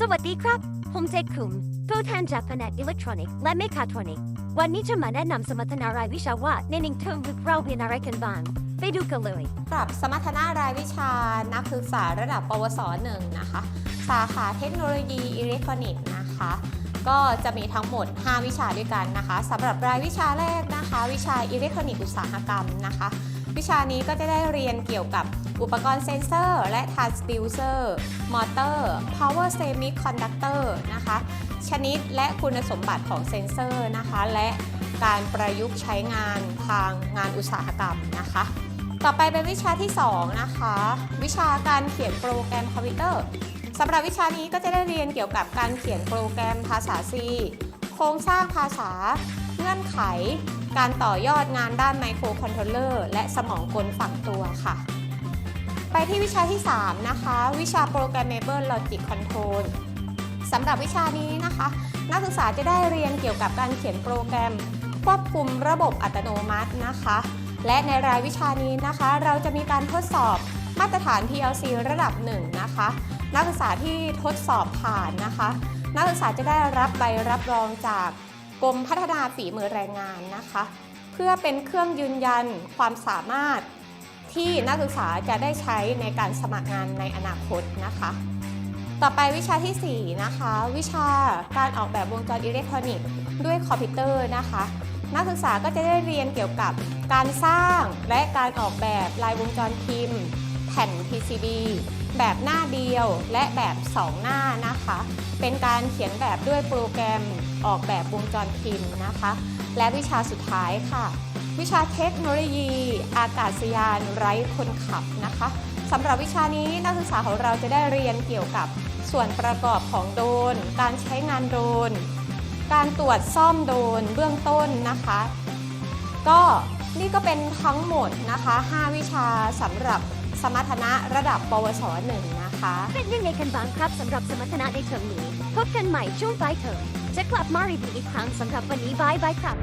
สวัสดีครับ ผมเจคุมผู้แทนจากแผนกอิเล็กทรอนิกส์และเมคาทรอนิกส์วันนี้จะมาแนะนำสมรรถนารายวิชาว่าในหนึ่งเทอมเราเรียนอะไรกันบ้าง ไปดูกันเลยสำหรับสมรรถนะรายวิชานักศึกษาระดับปวส1นะคะ สาขาเทคโนโลยีอิเล็กทรอนิกส์นะคะ ก็จะมีทั้งหมด 5 วิชาด้วยกันนะคะสำหรับรายวิชาแรกนะคะ วิชาอิเล็กทรอนิกส์อุตสาหกรรมนะคะ วิชานี้ก็จะได้เรียนเกี่ยวกับอุปกรณ์เซนเซอร์และทรานสดิวเซอร์มอเตอร์ power semiconductor นะคะชนิดและคุณสมบัติของเซนเซอร์นะคะ และการประยุกต์ใช้งานทางงานอุตสาหกรรมนะคะ ต่อไปเป็นวิชาที่ 2 นะคะ วิชาการเขียนโปรแกรมคอมพิวเตอร์สำหรับวิชานี้ก็จะได้เรียนเกี่ยวกับการเขียนโปรแกรมภาษา C โครงสร้างภาษา เงื่อนไข การต่อยอดงานด้านไมโครคอนโทรลเลอร์และสมองกลฝั่งตัวค่ะ ไปที่วิชาที่ 3 นะคะ วิชา Programmable Logic Control สำหรับวิชานี้นะคะ นักศึกษาจะได้เรียนเกี่ยวกับการเขียนโปรแกรม ควบคุมระบบอัตโนมัตินะคะ และในรายวิชานี้นะคะ เราจะมีการทดสอบมาตรฐาน PLC ระดับ 1 นะคะ นักศึกษาที่ทดสอบผ่านนะคะ นักศึกษาจะได้รับใบรับรองจาก กรมพัฒนาฝีมือแรงงานนะคะ เพื่อเป็นเครื่องยืนยันความสามารถที่นักศึกษาจะได้ใช้ในการสมัครงานในอนาคตนะคะ ต่อไปวิชาทีสี่ 4 นะคะ วิชาการออกแบบวงจรอิเล็กทรอนิกส์ด้วยคอมพิวเตอร์นะคะ นักศึกษาก็จะได้เรียนเกี่ยวกับการสร้างและการออกแบบลายวงจรพิมพ์ แผ่น PCB แบบหน้าเดียวและแบบ 2 หน้านะคะ เป็นการเขียนแบบด้วยโปรแกรมออกแบบวงจรพิมพ์นะคะ และวิชาสุดท้ายค่ะ วิชาเทคโนโลยี อากาศยานไร้คนขับนะคะสำหรับวิชานี้นักศึกษาของเราจะได้เรียนเกี่ยวกับส่วนประกอบของโดรนการใช้งานโดรนการตรวจซ่อมโดรนเบื้องต้นนะคะ ก็นี่ก็เป็นทั้งหมดนะคะ 5 วิชาสำหรับ สมรรถนะระดับ ปวส1นะคะ เป็นยังไงกันบ้างครับสำหรับสมรรถนะในเทอมนี้พบกันใหม่ช่วงปลายเทอมจะกลับมารีวิวอีกครั้งสำหรับวันนี้บายบายครับ